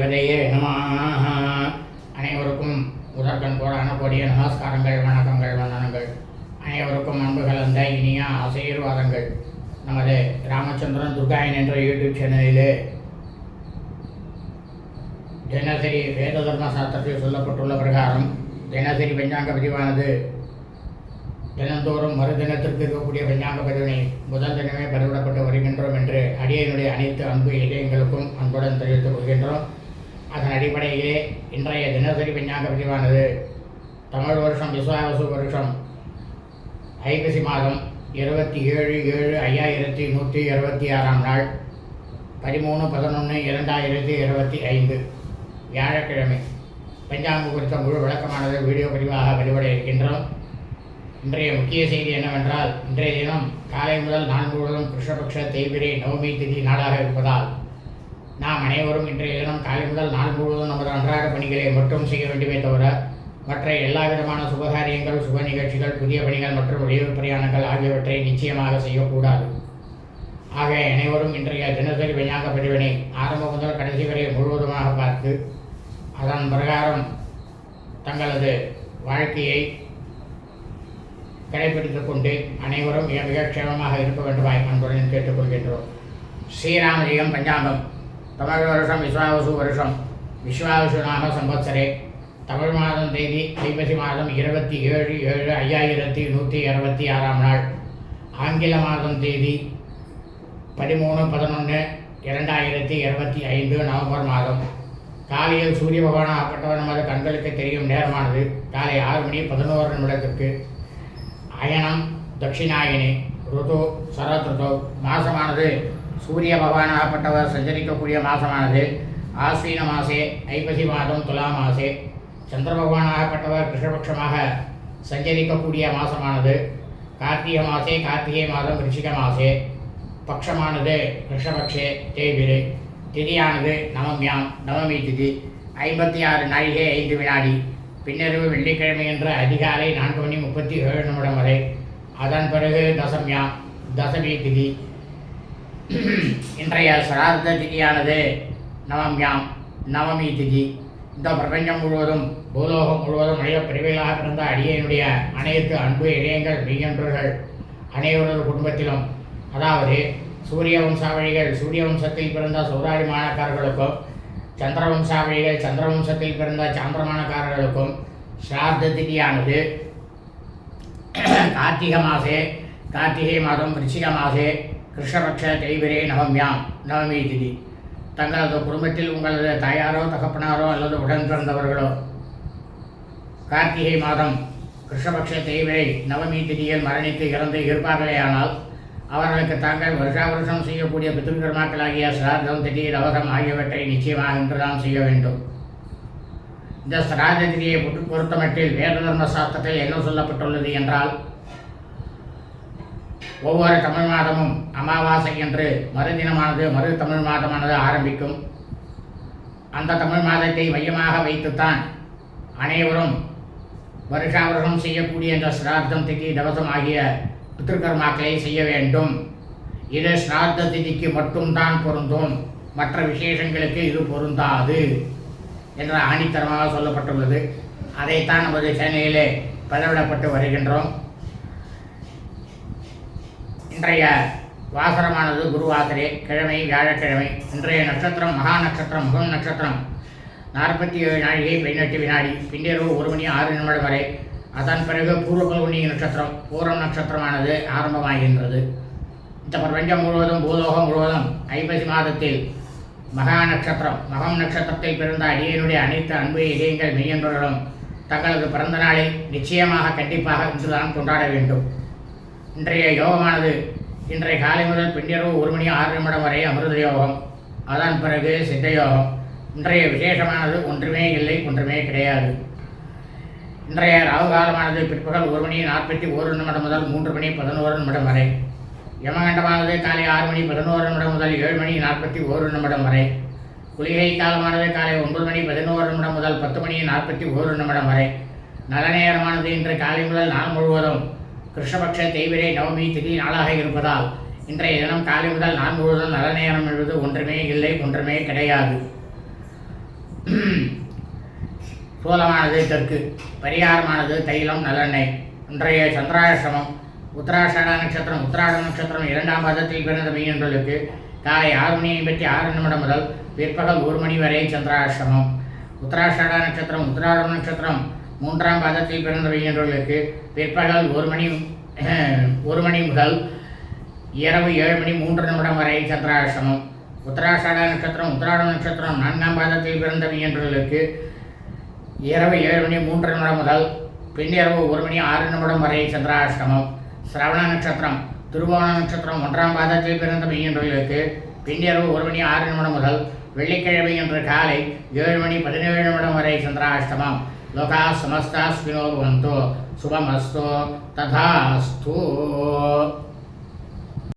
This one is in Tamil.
மகாகணாதிபதியே நம அனைவருக்கும் முதற்கண் கோடான கோடிய நமஸ்காரங்கள் வணக்கங்கள் வந்தனங்கள். அனைவருக்கும் அன்பு கலந்த இனிய ஆசீர்வாதங்கள். நமது ராமச்சந்திரன் துர்காயன் என்ற யூடியூப் சேனலிலே தினசரி வேத தர்ம சாஸ்திரத்தில் சொல்லப்பட்டுள்ள பிரகாரம் தினசரி பஞ்சாங்க பதிவானது தினந்தோறும் மறுதினத்திற்கு இருக்கக்கூடிய பஞ்சாங்க பதிவினை முதல் தினமே பதிவிடப்பட்டு வருகின்றோம் என்று அடியனுடைய அனைத்து அன்பு இதயங்களுக்கும் அன்புடன் தெரிவித்துக் கொள்கின்றோம். அதன் அடிப்படையிலே இன்றைய தினசரி பஞ்சாங்க பதிவானது தமிழ் வருஷம் விஸ்வாவசு வருஷம் ஐப்பசி மாதம் இருபத்தி ஏழு ஏழு ஐயாயிரத்தி நூற்றி இருபத்தி ஆறாம் நாள் பதிமூணு பதினொன்று இரண்டாயிரத்தி இருபத்தி ஐந்து வியாழக்கிழமை. பஞ்சாங்கம் குறித்த முழு விளக்கமானது வீடியோ பதிவாக பதிவிட இருக்கின்றோம். இன்றைய முக்கிய செய்தி என்னவென்றால் இன்றைய தினம் காலை முதல் நான்கு முழுவதும் கிருஷ்ணபக்ஷ தேய்பிரை நவமி திதி நாளாக இருப்பதால் நாம் அனைவரும் இன்றைய தினம் காலை முதல் நாள் முழுவதும் நமது அன்றாட பணிகளை மட்டும் செய்ய வேண்டுமே தவிர மற்ற எல்லா விதமான சுபகாரியங்கள் சுப நிகழ்ச்சிகள் புதிய பணிகள் மற்றும் வெளியூர் பிரயாணங்கள் ஆகியவற்றை நிச்சயமாக செய்யக்கூடாது. ஆக அனைவரும் இன்றைய தினசரி விஞ்ஞான பிரிவினை ஆரம்பம் முதல் கடைசி வரை முழுவதுமாக பார்த்து அதன் பிரகாரம் தங்களது வாழ்க்கையை கடைபிடித்துக் கொண்டு அனைவரும் மிக மிக க்ஷேமமாக இருக்க வேண்டுமாய் அன்புடன் கேட்டுக்கொள்கின்றோம். ஸ்ரீராமஜெயம் பஞ்சாங்கம். தமிழ் வருஷம் விஸ்வாவசு வருஷம் விஸ்வாவசு நாம சம்பத்சரே தமிழ் மாதம் தேதி ஐப்பசி மாதம் இருபத்தி ஏழு ஏழு ஐயாயிரத்தி நூற்றி இருபத்தி ஆறாம் நாள் ஆங்கில மாதம் தேதி பதிமூணு பதினொன்று இரண்டாயிரத்தி இருபத்தி ஐந்து நவம்பர் மாதம். காலையில் சூரிய பகவான் ஆகப்பட்டவர் நமது கண்களுக்கு தெரியும் நேரமானது. காலை ஆறு மணி பதினோரு நிமிடத்திற்கு. அயனம் தட்சிணாயினி ருது சரத் ருது மாதமானது சூரிய பகவானாகப்பட்டவர் சஞ்சரிக்கக்கூடிய மாதமானது ஆஸ்வீன மாசே ஐப்பசி மாதம் துலா மாசே. சந்திர பகவானாகப்பட்டவர் கிருஷ்ணபட்சமாக சஞ்சரிக்கக்கூடிய மாசமானது. கார்த்திகை மாசே கார்த்திகை மாதம் ரிஷிக மாசே. பட்சமானது கிருஷ்ணபக்ஷே தேய்பிரு. திதியானது நவமியாம் நவமி திதி. ஐம்பத்தி ஆறு நாழிகை ஐந்து வினாடி. பின்னரவு வெள்ளிக்கிழமை என்ற அதிகாலை நான்கு மணி முப்பத்தி ஏழு நிமிடம் வரை. அதன் பிறகு தசமியாம் தசமி திதி. இன்றைய சிரார்த்த திதியானது நவம்யாம் நவமி திதி. இந்த பிரபஞ்சம் முழுவதும் பூலோகம் முழுவதும் அடைய பிரிவுகளாக பிறந்த அடியனுடைய அனைத்து அன்பு இளையங்கள் மெய்யன்றர்கள் அனைவரது குடும்பத்திலும். அதாவது சூரிய வம்சாவழிகள் சூரிய வம்சத்தில் பிறந்த சௌராடி மாணக்காரர்களுக்கும் சந்திர வம்சாவழிகள் சந்திர வம்சத்தில் பிறந்த சாந்திரமானக்காரர்களுக்கும் ஸ்ரார்த்த திதியானது கார்த்திக மாசே கார்த்திகை மாதம் விருச்சிக மாசே கிருஷ்ணபக்ஷ தெய்வரே நவம்யாம் நவமி திதி தங்களது குடும்பத்தில் உங்களது தாயாரோ தகப்பனாரோ அல்லது உடன் பிறந்தவர்களோ கார்த்திகை மாதம் கிருஷ்ணபக்ஷ தெய்வரை நவமி திதியில் மரணித்து இறந்து இருப்பார்களேயானால் அவர்களுக்கு தாங்கள் வருஷா வருஷம் செய்யக்கூடிய பித்ருக்கர்மாக்களாகிய சிரார்த்தம் திதி ரவசம் ஆகியவற்றை நிச்சயமாக இன்றுதான் செய்ய வேண்டும். இந்த சிராத திதியை பொறு- பொறுத்தமட்டில் வேத தர்ம சாஸ்திரத்தில் என்ன சொல்லப்பட்டுள்ளது என்றால் ஒவ்வொரு தமிழ் மாதமும் அமாவாசை என்று மறுதினமானது மறு தமிழ் மாதமானது ஆரம்பிக்கும். அந்த தமிழ் மாதத்தை மையமாக வைத்துத்தான் அனைவரும் வருஷாவிரகம் செய்யக்கூடிய இந்த சிரார்த்தம் திதி தவசம் ஆகிய பித்திருக்கர்மாக்களை செய்ய வேண்டும். இது ஸ்ரார்த்த திதிக்கு மட்டும்தான் பொருந்தும். மற்ற விசேஷங்களுக்கு இது பொருந்தாது என்ற ஆணித்தரமாக சொல்லப்பட்டுள்ளது. அதைத்தான் நமது சேனையிலே பதிவிடப்பட்டு வருகின்றோம். இன்றைய வாசரமானது குருவாசரே கிழமை வியாழக்கிழமை இன்றைய நட்சத்திரம் மகா நட்சத்திரம் முகம் நட்சத்திரம். நாற்பத்தி ஏழு நாழிகை பதினெட்டு வினாடி பின்னிரவு ஒரு மணி ஆறு நிமிடம் வரை. அதன் பிறகு பூர்வ பல்குனி நட்சத்திரம் பூரம் நட்சத்திரமானது ஆரம்பமாகின்றது. இந்த பிரபஞ்சம் முழுவதும் பூலோகம் முழுவதும் ஐப்பசி மாதத்தில் மகா நட்சத்திரம் மகம் நட்சத்திரத்தில் பிறந்த அடியனுடைய அனைத்து அன்பு இதயங்கள் மெய்யன்பர்களும் தங்களது பிறந்த நாளை நிச்சயமாக கண்டிப்பாக இன்றுதான் கொண்டாட வேண்டும். இன்றைய யோகமானது. இன்றைய காலை முதல் பின்னிரவு ஒரு மணி ஆறு நிமிடம் வரை அமிர்த யோகம். அதன் பிறகு சித்த யோகம். இன்றைய விசேஷமானது ஒன்றுமே இல்லை ஒன்றுமே கிடையாது. இன்றைய ராகு காலமானது பிற்பகல் ஒரு மணி நாற்பத்தி ஒரு நிமிடம் முதல் மூன்று மணி பதினோரு நிமிடம் வரை. யமகண்டமானது காலை ஆறு மணி பதினோரு நிமிடம் முதல் ஏழு மணி நாற்பத்தி ஒரு நிமிடம் வரை. குளிகை காலமானது காலை ஒன்பது மணி பதினோரு நிமிடம் முதல் பத்து மணி நாற்பத்தி ஒரு நிமிடம் வரை. நல்ல நேரமானது இன்று காலை முதல் நாள் முழுவதும் கிருஷ்ணபக்ஷ தெய்வரே நவமி திதி நாளாக இருப்பதால் இன்றைய தினம் காலை முதல் நான் முழுவதும் நல்ல நேரம் என்பது ஒன்றுமே இல்லை ஒன்றுமே கிடையாது. சூலமானது தெற்கு பரிகாரமானது தைலம் நல்லெண்ணெய். இன்றைய சந்திராசிரமம் உத்தராஷாட நட்சத்திரம் உத்தராட நட்சத்திரம் இரண்டாம் பாதத்தில் பிறந்த மீனர்களுக்கு காலை ஆறு மணி ஐம்பத்தி ஆறு நிமிடம் முதல் பிற்பகல் ஒரு மணி வரை சந்திராசிரமம் உத்தராஷாட நட்சத்திரம் உத்தராட நட்சத்திரம் மூன்றாம் பாதத்தில் பிறந்த பிற்பகல் ஒரு மணி ஒரு மணி முதல் இரவு ஏழு மணி மூன்று நிமிடம் வரை சந்திராசிரமம் உத்தராஷாட நட்சத்திரம் உத்தராட நட்சத்திரம் நான்காம் பாதத்தில் பிறந்த இரவு ஏழு மணி மூன்று நிமிடம் முதல் பின்னிரவு ஒரு மணி ஆறு நிமிடம் வரை சந்திராசிரமம் சிரவண நட்சத்திரம் திருவோண நட்சத்திரம் ஒன்றாம் பாதத்தில் பிறந்த மெய்யன்றர்களுக்கு பின்னிரவு ஒரு மணி ஆறு நிமிடம் முதல் வெள்ளிக்கிழமை என்று காலை ஏழு மணி பதினேழு நிமிடம் வரை சந்திராஷ்டமம். లోకా సమస్తాస్మినో భవంతు. శుభమస్తు. తథాస్తు.